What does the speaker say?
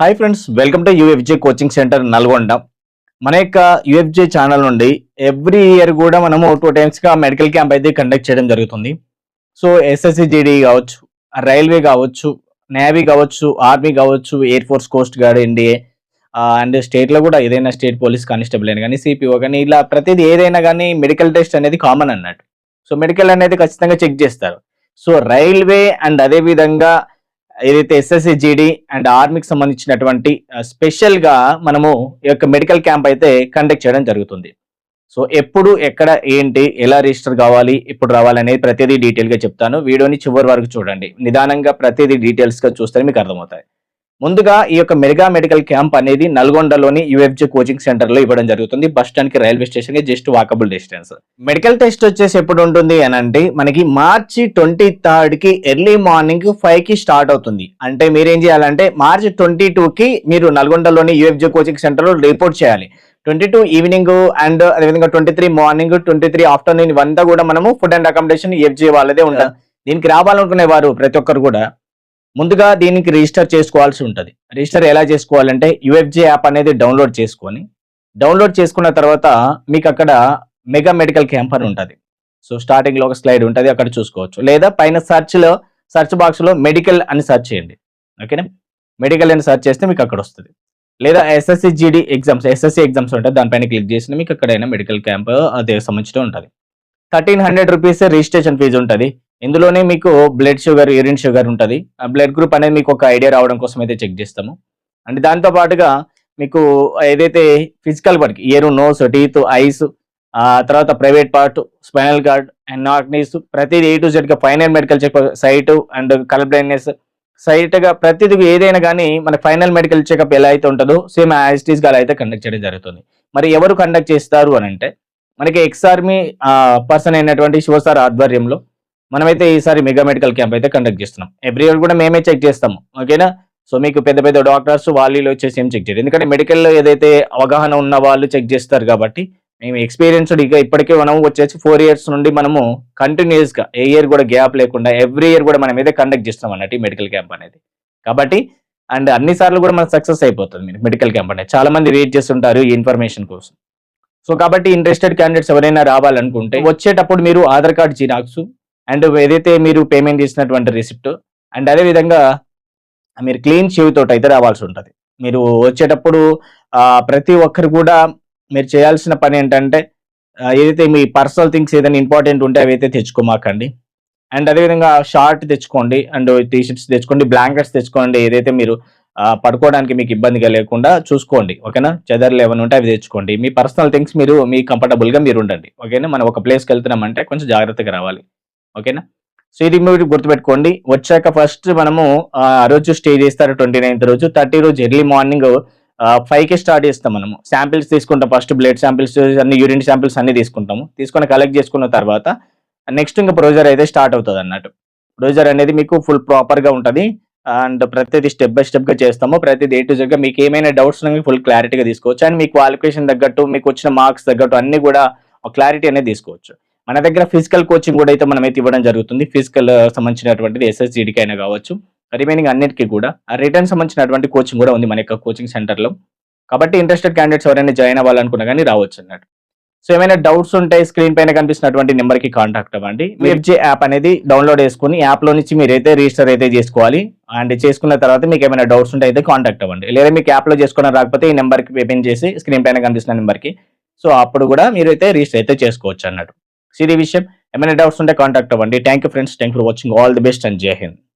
Hi friends welcome to UFJ coaching centre Nalgonda మన యొక్క UFJ channel నుండి every year కూడా మనము టూ టైమ్స్గా మెడికల్ క్యాంప్ అయితే కండక్ట్ చేయడం జరుగుతుంది. సో ఎస్ఎస్సి జీడీ కావచ్చు రైల్వే కావచ్చు నేవీ కావచ్చు ఆర్మీ కావచ్చు air force coast guard NDA and స్టేట్లో కూడా ఏదైనా స్టేట్ పోలీస్ కానిస్టేబుల్ అయినా కానీ సిపిఓ కానీ ఇలా ప్రతిది ఏదైనా కానీ మెడికల్ టెస్ట్ అనేది కామన్ అన్నట్టు. సో మెడికల్ అనేది ఖచ్చితంగా చెక్ చేస్తారు. సో రైల్వే అండ్ అదే విధంగా ఏదైతే ఎస్ఎస్సి జీడీ అండ్ ఆర్మీకి సంబంధించినటువంటి స్పెషల్గా మనము ఈ యొక్క మెడికల్ క్యాంప్ అయితే కండక్ట్ చేయడం జరుగుతుంది. సో ఎప్పుడు ఎక్కడ ఏంటి ఎలా రిజిస్టర్ కావాలి ఎప్పుడు రావాలి అనేది ప్రతిదీ డీటెయిల్గా చెప్తాను. వీడియోని చివరి వరకు చూడండి. నిదానంగా ప్రతిదీ డీటెయిల్స్గా చూస్తే మీకు అర్థమవుతాయి. ముందుగా ఈ యొక్క మెగా మెడికల్ క్యాంప్ అనేది నల్గొండలోని యుఎఫ్జి కోచింగ్ సెంటర్లో ఇవ్వడం జరుగుతుంది. బస్ స్టాండ్కి రైల్వే స్టేషన్కి just walkable distance. Medical test వచ్చేసి ఎప్పుడు ఉంటుంది అని అంటే మనకి మార్చి ట్వంటీ థర్డ్కి ఎర్లీ మార్నింగ్ ఫైవ్కి స్టార్ట్ అవుతుంది. అంటే మీరు ఏం చేయాలంటే మార్చి ట్వంటీ టూ కి మీరు నల్గొండలోని యుఎఫ్జి కోచింగ్ సెంటర్లో రిపోర్ట్ చేయాలి. ట్వంటీ టూ ఈవినింగ్ అండ్ అదేవిధంగా twenty three morning twenty three afternoon ఇవంతా కూడా మనము ఫుడ్ అండ్ అకామిడేషన్ యూఎఫ్జి వాళ్ళదే ఉంటుంది. దీనికి రావాలనుకునే వారు ప్రతి ఒక్కరు కూడా ముందుగా దీనికి రిజిస్టర్ చేసుకోవాల్సి ఉంటుంది. రిజిస్టర్ ఎలా చేసుకోవాలంటే యుఎఫ్జే యాప్ అనేది డౌన్లోడ్ చేసుకొని డౌన్లోడ్ చేసుకున్న తర్వాత మీకు అక్కడ మెగా మెడికల్ క్యాంప్ అని ఉంటుంది. సో స్టార్టింగ్లో ఒక స్లైడ్ ఉంటుంది అక్కడ చూసుకోవచ్చు. లేదా పైన సర్చ్లో సర్చ్ సెర్చ్ మెడికల్ అని సెర్చ్ చేయండి. ఓకేనా? మెడికల్ అని సెర్చ్ చేస్తే మీకు అక్కడ వస్తుంది. లేదా SSC GD exams SSC exams ఉంటాయి. దానిపైన క్లిక్ చేసిన మీకు అక్కడైనా మెడికల్ క్యాంప్ అదే సంబంధించిన ఉంటుంది. Thirteen hundred rupees registration fee ఉంటుంది. ఇందులోనే మీకు బ్లడ్ షుగర్ యూరిన్ షుగర్ ఉంటుంది. ఆ బ్లడ్ గ్రూప్ అనేది మీకు ఒక ఐడియా రావడం కోసం అయితే చెక్ చేస్తాము. అండ్ దాంతో పాటుగా మీకు ఏదైతే physical work ear nose teeth eyes ఆ తర్వాత private part spinal cord and knock knees ప్రతిదీ A to జెడ్గా final medical check sight and colour blindness సైట్గా ప్రతిదీ ఏదైనా కానీ మన ఫైనల్ మెడికల్ చెకప్ ఎలా అయితే ఉంటుందో సేమ్ యాజిటీస్ అలా అయితే కండక్ట్ చేయడం జరుగుతుంది. మరి ఎవరు కండక్ట్ చేస్తారు అని అంటే మనకి ఎక్స్ ఆర్మీ పర్సన్ అయినటువంటి శివసార్ ఆధ్వర్యంలో మనమైతే ఈసారి మెగా మెడికల్ క్యాంప్ అయితే కండక్ట్ చేస్తున్నాం. ఎవ్రీ ఇయర్ కూడా మేమే చెక్ చేస్తాము ఓకేనా సో మీకు పెద్ద పెద్ద డాక్టర్స్ వాళ్ళు వచ్చేసి ఏం చెక్ చేయరు. ఎందుకంటే మెడికల్లో ఏదైతే అవగాహన ఉన్న వాళ్ళు చెక్ చేస్తారు కాబట్టి మేము ఎక్స్పీరియన్స్డ్ ఇక ఇప్పటికే మనం వచ్చేసి ఫోర్ ఇయర్స్ నుండి మనము కంటిన్యూస్గా ఏ ఇయర్ కూడా గ్యాప్ లేకుండా ఎవ్రీ ఇయర్ కూడా మనం అయితే కండక్ట్ చేస్తాం అన్నట్టు మెడికల్ క్యాంప్ అనేది. కాబట్టి అండ్ అన్ని సార్లు కూడా మనకు సక్సెస్ అయిపోతుంది మీరు మెడికల్ క్యాంప్ అనేది. చాలా మంది వెయిట్ చేస్తుంటారు ఈ ఇన్ఫర్మేషన్ కోసం. సో కాబట్టి ఇంట్రెస్టెడ్ క్యాండిడేట్స్ ఎవరైనా రావాలనుకుంటే వచ్చేటప్పుడు మీరు ఆధార్ కార్డ్ జిరాక్స్ అండ్ ఏదైతే మీరు పేమెంట్ చేసినటువంటి రిసిప్ట్ అండ్ అదేవిధంగా మీరు క్లీన్ షేవ్ అయితే రావాల్సి ఉంటుంది. మీరు వచ్చేటప్పుడు ప్రతి ఒక్కరు కూడా మీరు చేయాల్సిన పని ఏంటంటే ఏదైతే మీ పర్సనల్ థింగ్స్ ఏదైనా ఇంపార్టెంట్ ఉంటే అవి అయితే తెచ్చుకోమాకండి. అండ్ అదేవిధంగా షార్ట్ తెచ్చుకోండి అండ్ టీ షర్ట్స్ తెచ్చుకోండి బ్లాంకెట్స్ తెచ్చుకోండి ఏదైతే మీరు పడుకోవడానికి మీకు ఇబ్బందిగా లేకుండా చూసుకోండి ఓకేనా? చెదర్లు ఏమైనా ఉంటే అవి తెచ్చుకోండి. మీ పర్సనల్ థింగ్స్ మీరు మీ కంఫర్టబుల్గా మీరు ఉండండి ఓకేనా? మనం ఒక ప్లేస్కి వెళ్తున్నామంటే కొంచెం జాగ్రత్తగా రావాలి. ఓకేనా? సో ఇది మీరు గుర్తుపెట్టుకోండి. వచ్చాక ఫస్ట్ మనము ఆ రోజు స్టే చేస్తారు ట్వంటీ నైన్త్ రోజు థర్టీ రోజు ఎర్లీ మార్నింగ్ ఫైవ్కి స్టార్ట్ చేస్తాం మనము. శాంపిల్స్ తీసుకుంటాం ఫస్ట్ బ్లడ్ శాంపిల్స్ అన్ని యూరిన్ శాంపిల్స్ అన్ని తీసుకుంటాము. తీసుకొని కలెక్ట్ చేసుకున్న తర్వాత నెక్స్ట్ ఇంకా ప్రొజర్ అయితే స్టార్ట్ అవుతుంది అన్నట్టు. ప్రొజర్ అనేది మీకు ఫుల్ ప్రాపర్గా ఉంటుంది. అండ్ ప్రతిదీ స్టెప్ బై స్టెప్గా చేస్తాము. ప్రతిదీ ఏ టు జెడ్గా మీకు ఏమైనా డౌట్స్ ఫుల్ క్లారిటీగా తీసుకోవచ్చు. అండ్ మీ క్వాలిఫికేషన్ తగ్గట్టు మీకు వచ్చిన మార్క్స్ తగ్గట్టు అన్ని కూడా క్లారిటీ అనేది తీసుకోవచ్చు. మన దగ్గర ఫిజికల్ కోచింగ్ కూడా అయితే మనం అయితే ఇవ్వడం జరుగుతుంది. ఫిజికల్ సంబంధించినటువంటిది ఎస్ఎస్జిడికి అయినా కావచ్చు. రిమైనింగ్ అన్నిటికీ కూడా. రిటర్న్ సంబంధించినటువంటి కోచింగ్ కూడా ఉంది మన యొక్క కోచింగ్ సెంటర్లో. కాబట్టి ఇంట్రెస్టెడ్ క్యాండిడేట్స్ ఎవరైనా జాయిన్ అవ్వాలనుకున్నా కానీ రావచ్చు అన్నట్టు. సో ఏమైనా డౌట్స్ ఉంటే స్క్రీన్ పైన కనిపిస్తున్నటువంటి నెంబర్కి కాంటాక్ట్ అవ్వండి. వెబ్జే యాప్ అనేది డౌన్లోడ్ చేసుకుని యాప్లో నుంచి మీరు అయితే రిజిస్టర్ అయితే చేసుకోవాలి. అండ్ చేసుకున్న తర్వాత మీకు ఏమైనా డౌట్స్ ఉంటే అయితే కాంటాక్ట్ అవ్వండి. లేదా మీకు యాప్లో చేసుకోవడం రాకపోతే ఈ నెంబర్కి పేమెంట్ చేసి స్క్రీన్ పైన కనిపిస్తున్న నెంబర్కి. సో అప్పుడు కూడా మీరు అయితే రిజిస్టర్ అయితే చేసుకోవచ్చు అన్నట్టు. ఇది విషయం. ఏమైనా డౌట్స్ ఉంటే కాంటాక్ట్ అవ్వండి. Thank friends thank for watching all the best and జై హింద్